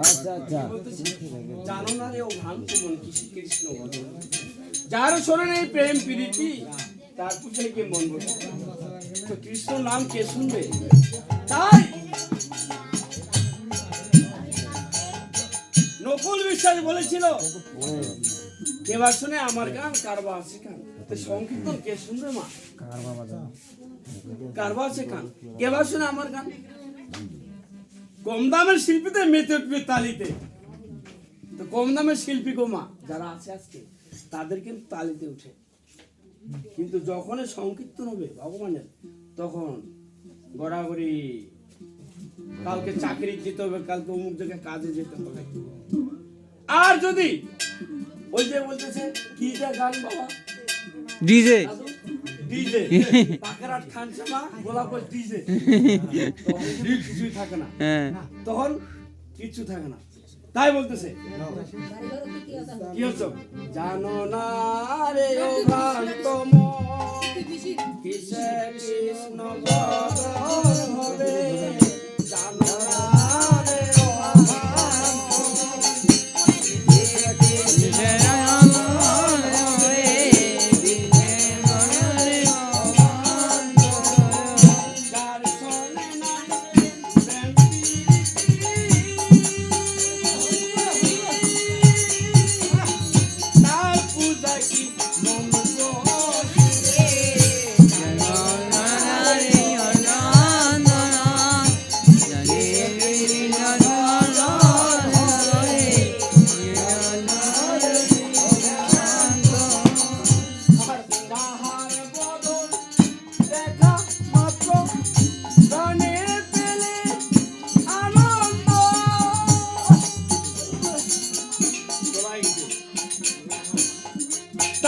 আচ্ছা, আচ্ছা। যার শোনেন এই প্রেম প্রীতি তার পুজোয় কে মন তো কৃষ্ণ নাম কে শুনবে? তাই! নকুল বিশ্বাস বলেছিল কেবার শুনে আমার গান কারবা আছে কান সংকীর্তন কে শুনবে মা? কারবা আছে কান কেবার শুনে আমার গান? কম দামের শিল্পীতে মেতে উঠবে তালিতে। তো কম দামের শিল্পী গো মা? যারা আছে আজকে তাদের কিন্তু তালিতে উঠে। কিন্তু যখন সংকীর্তন হবে ভগবানের তখন গড়াগড়ি কালকে চাকরি যেতে হবে কালকে অমুক জায়গায় কাজে যেতে হবে। আর যদি ওই যে বলতেছে কি যে গান বাবা? ডিজে। ডিজে। গোলাপ ডিজে। কিছুই থাকে না। হ্যাঁ। তখন কিছু থাকে না। তাই বলতেছে। কি হচ্ছে? জানো না রে ও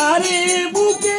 তারে বুকে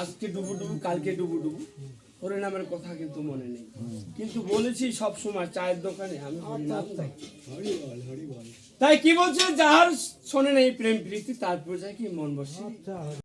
আজকে ডুবু ডুবু কালকে ডুবু ডুবু হরিনামের কথা কিন্তু মনে নেই। কিন্তু বলেছি সব সময় চায়ের দোকানে আমি হরিনাম তাই কি বলছে? যার শোনে নেই প্রেম প্রীতি তার বোঝায় কি মন বসে।